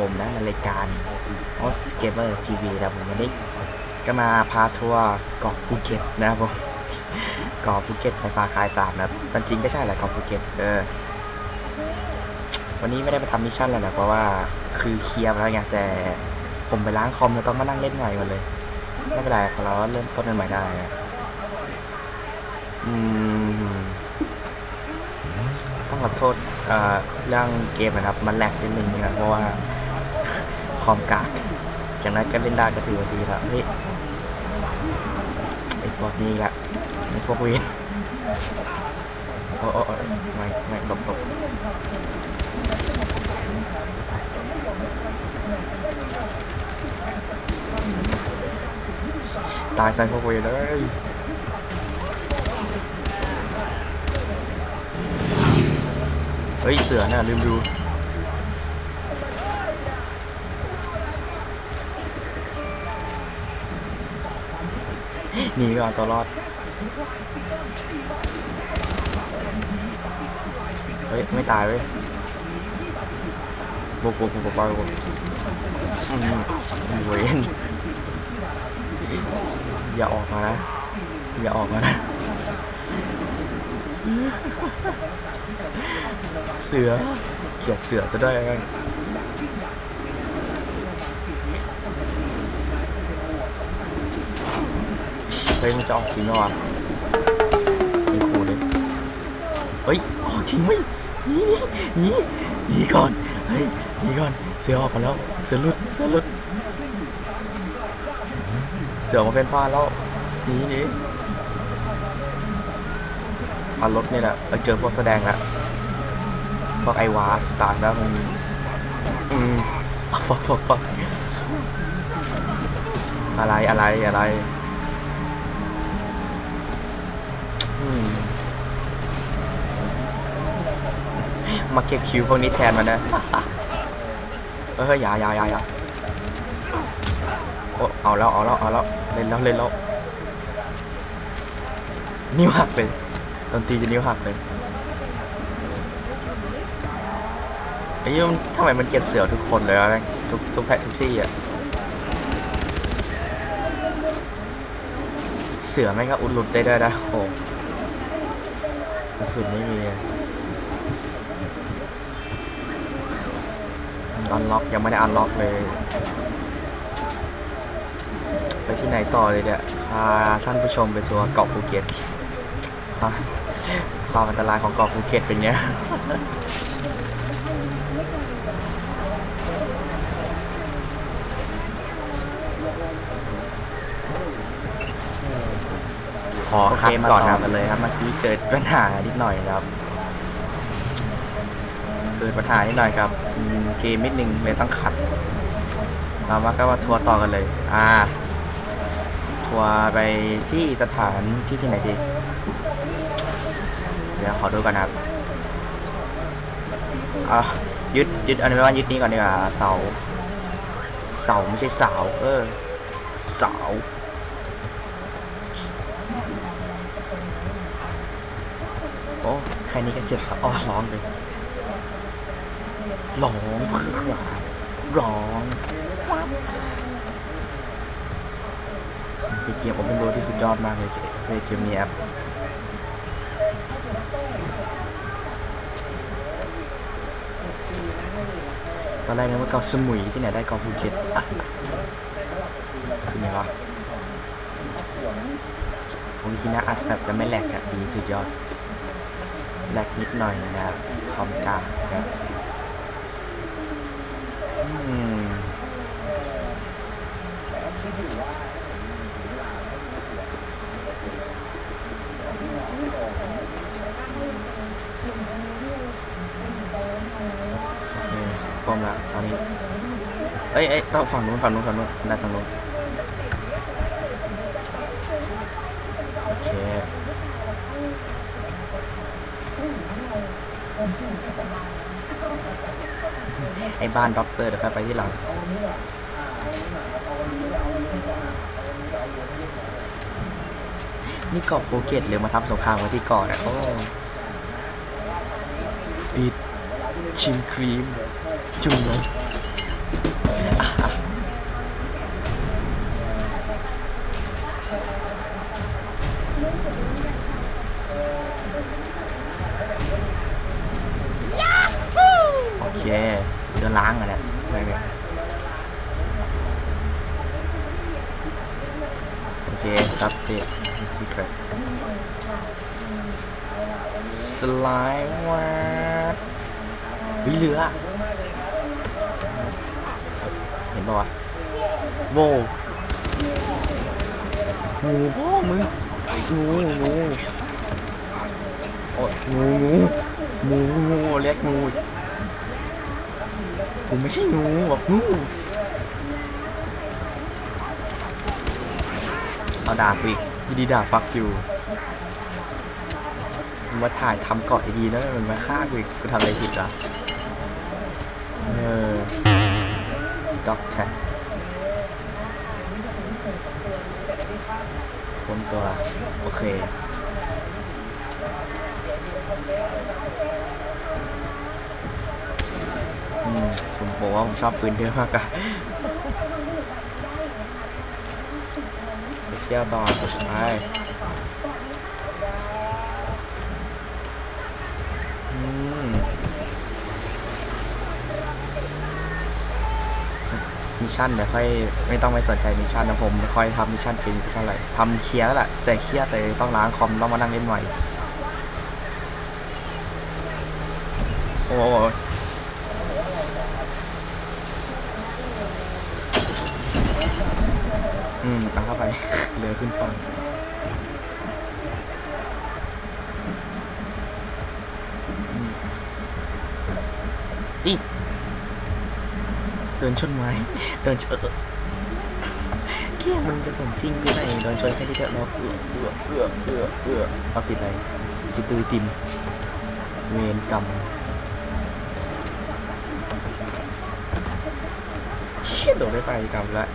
ผมนะในรายการ o s g a m e r TV นะผมวันนี้ก็มาพาทัวร์เกาะภูเก็ตนะครับผมเกาะภูเก็ตไฟฟ้าคายตามนะครับมันจริงก็ใช่แหละเกาะภูเก็ตเออวันนี้ไม่ได้ไปทำมิชชั่นเลยนะเพราะว่าคือเคลียร์แล้วไงแต่ผมไปล้างคอมแล้วต้องมานั่งเล่นใหม่หมดเลยไม่เป็นไรเพราะเราเริ่มต้นกันใหม่ได้อืมต้องขอโทษเรื่องเกมนะครับ มันแหลกนิดนึงนะเพราะว่า คอมกากจากนั้นก็เล่นได้ก็ถือว่าดีแล้วเฮ้ยไอพวกนี้แหละไอพวกเวนโอ้โอ้โอ้ไม่ไม่หลบหลบตายใส่พวกเวนเลยเฮ้ย เสือเนี่ยลืมดู หนีก่อนตัวรอด เฮ้ย ไม่ตายเว้ยบุกบุกบุกบุกบุกบุกอืมเวนอย่าออกมานะ อย่าออกมานะ เสือเกลียดเสือซะด้วยกัน เฮ้ยมันจะออกจริงเหรอวะไม่ขู่เลยเฮ้ยออกจริงไหมหนี่นี่หนี่หนีก่อนเฮ้ยหนีก่อนเสือออกมาแล้วเสือหลุดเสือหลุดเสือมาเป็นพาแล้วหนีหนีเอารถเนี่ยแหละเออเจอพวกแสดงละพวกไอวาสตาร์แล้วมันอืมฟักฟักฟักอะไรอะไรอะไร มาเก็บคิวพวกนี้แทนมันนะเอออย่าอย่าอย่าอย่าโอ้เอาแล้วเอาแล้วเอาแล้วเล่นแล้วเล่นแล้วนิ้วหักเลยดนตรีจะนิ้วหักเลยไอ้ยุ่งทำไมมันเกลียดเสือทุกคนเลยวะแม่งทุกทุกแพะทุกที่อะเสือแม่งก็อุดหลุดได้ด้วยนะโอ้กระสุนไม่มี อันล็อกยังไม่ได้อันล็อกเลย ไปที่ไหนต่อเลยเนี่ยพาท่านผู้ชมไปทัวร์เกาะภูเก็ตความความอันตรายของเกาะภูเก็ตเป็นไงขอคัดก่อนกันเลยครับเมื่อกี้เกิดปัญหานิดหน่อยครับ เกิดปัญหานิดหน่อยครับเกมนิดนึงเลยต้องขัด เรามาก็มาทัวร์ต่อกันเลย อ่า ทัวร์ไปที่สถานที่ที่ไหนดี เดี๋ยวขอดูกันนครับอะยึดยึดอันนี้ว่ายึดนี้ก่อนดีกว่าเสาเสาไม่ใช่สาว เออเสาโอ้แค่นี้ก็เจ็บครับอ๋อร้องเลย ร้องเพื่อว่าร้องเป็นเกมผมเป็นโรที่สุดยอดมากเลยเกมนี้แอปตอนแรกนึกว่าเกาสมุยที่ไหนได้เกาภูเก็ตคือไงวะผมกินนะอัดแฟบแล้วไม่แหลกอะดีสุดยอดแหลกนิดหน่อยนะครับคอมกาครับ พร้อมละตอนนี้ เอ้ยเอ้ยต้องฝั่งนู้นฝั่งนู้นฝั่งนู้นได้ฝั่งนู้นโอเค ไอ้บ้านด็อกเตอร์เดี๋ยวค่อยไปที่หลังนี่เกาะภูเก็ตหรือมาทำสงครามกันที่เกาะนี่ยโอ้ปิดชิมครีม จุ่มเลยโอเค เดินล้างอะเนี่ยไปเลยโอเคซับเซตซีเครตสไลด์วัดวิเหลือ เห็นปะวะโว้งูพ่อมึงงูงูโอ้ยงูงูงูงูเรียกงูอี กูไม่ใช่งูแบบงูเอาดากูอีกยินดีด่าฟักอยู่มาถ่ายทำเกาะดีๆนะมึงมาฆ่ากูอีกกูทำอะไรผิดอะเออด็อกแท็คนตัว โอเค อืม ผมบอกว่าผมชอบปืนเยอะมากอะไปเที่ยวต่อไปมมิชชั่นเดี๋ยวค่อยไม่ต้องไปสนใจมิชชั่นนะผมไม่ค่อยทำมิชชั่นเป็นสักเท่าไหร่ทำเคลียร์แล้วแหละแต่เครียดเลยต้องล้างคอมต้องมานั่งเล่นใหม่โอ้โห อืมเอาเข้าไปเหลือขึ้นฟังอืมอีเดินชนไม้เดินชนเออแค่มันจะสมจริงไปไหนเดินชนแค่ที่เดียวเราเอือเอือเอือเอือเอือเอาติดอะไรติดตือติมเวรกรรมเชี่ยโดดได้ไปกรรมละ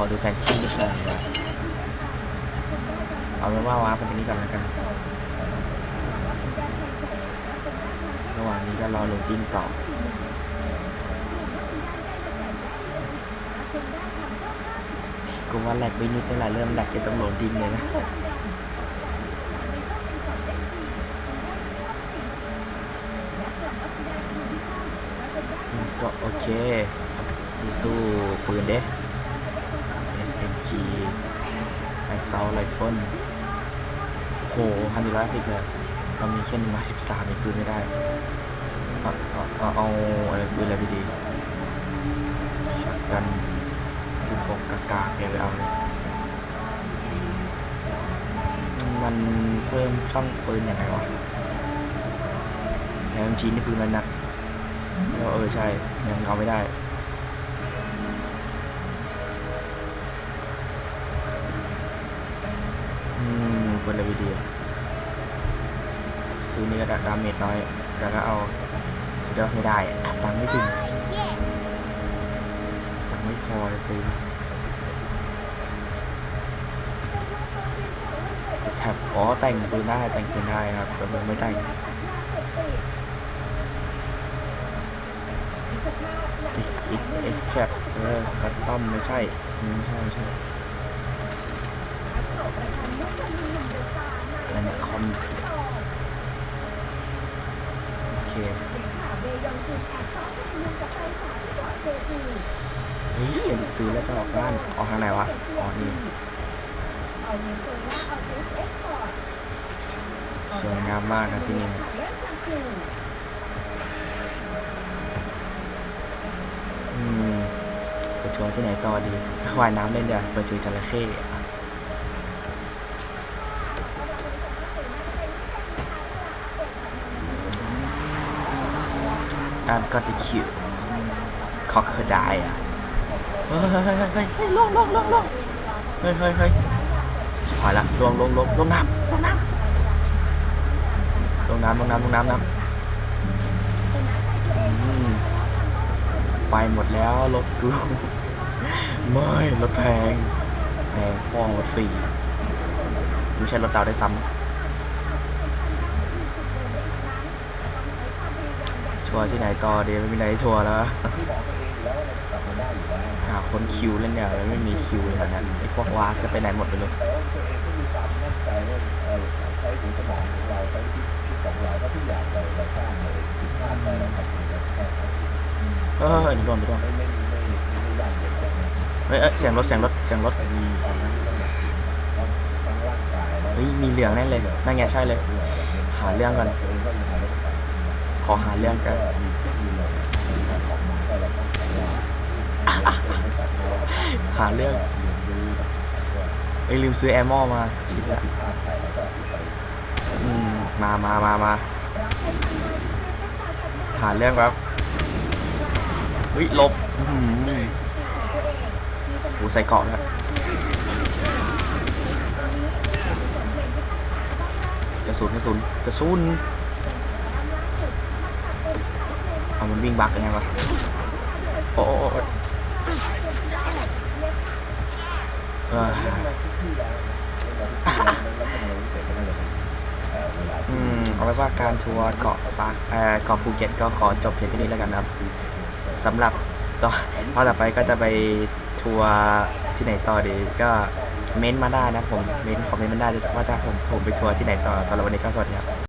อันนี้นะขอดูแผนที่นิดหน่อนเอาเป็นว่าวาร์ปไปนี้ก่อนแล้วกันระหว่างนี้ก็รอโหลดดิ้งต่อกูว่าแหลกไปนิดนี่แหละเริ่มแหลกจะต้องโหลดดิ้งเลยนะก็โอเค ตู้ปืนเด้ SMG ไอเซาไรเฟิลโหพันดีร้อยสิบเลยเรามีแค่หนึ่งร้อยสิบสามยังซื้อไม่ได้ เอาเอาเอาอะไรปืนอะไรไปดีช็อตกันปืนพกกากาเนี่ยไปเอาเลยมันเพิ่มช่องปืนยังไงวะ LMG นี่ปืนมันหนักเออเออใช่ยังเอาไม่ได้ คนละวิดีซื้อนี่ก็ดาเมจน้อย แล้วก็เอาสุดยอดไม่ได้อะตังไม่ถึงตังไม่พอเลยซื้อแท็บอ๋อแต่งปืนได้แต่งปืนได้ครับแต่ผมไม่แต่งอีกอีกเอสแคปเออคัตตอมไม่ใช่ไม่ใช่ไม่ใช่อะไรเนี่ยคอ มโอเคเฮ้ยซื้อแล้วจะออกบ้านออกทางไหนวะอ๋อนี่สวยงามมากนะที่นี่อืมไปทัวร์ที่ไหนต่อดีว่ายน้ำเล่นเดี๋ยวไปเจอจระเข้ การก็ติคิวคอกเคอร์ไดอะเฮ้ยเฮ้ยเฮ้ยเฮ้ยเฮ้ยลงลงลงลงเฮ้ยเฮ้ยเฮ้ยชิบหายละลงลงลงลงน้ำลงน้ำลงน้ำลงน้ำลงน้ำน้ำอืมไปหมดแล้วรถกูไม่รถแพงแพงพองรถฟรีไม่ใช่รถดาวได้ซ้ำ ทัวร์ที่ไหนต่อเดี๋ยวไม่มีไหนให้ทัวร์แล้วหาคนคิวเล่นเนี่ยแล้วไม่มีคิวเลยนะไอ้พวกวาจะไปไหนหมดไปเลยเออนี่โดนไปดนเฮ้ยเอ้ยเสียงรถเสียงรถเสียงรถเฮ้ยมีเหลืองแน่เลยนั่นไงใช่เลย หาเรื่องก่อน อหาเรื่องกันหาเรื่องไอ้ลืมซื้อแอร์มอมาชิบละอืมมามามามาหาเรื่องครับเฮ้ยลบอื้อหือโหใส่เกาะแล้วกระสุนกระสุนกระสุน เอามันวิ่งบักยังไงวะโอ้อืมเอาไว้ว่าการทัวร์เกาะฟ้าเอ่อเกาะภูเก็ตก็ขอจบเพียงเท่านี้แล้วกันครับสำหรับต่อตอต่อไปก็จะไปทัวร์ที่ไหนต่อดีก็เม้นต์มาได้นะผมเม้นต์คอมเมนต์มาได้ว่าจะผมผมไปทัวร์ที่ไหนต่อสำหรับวันนี้ก็สวัสดีครับ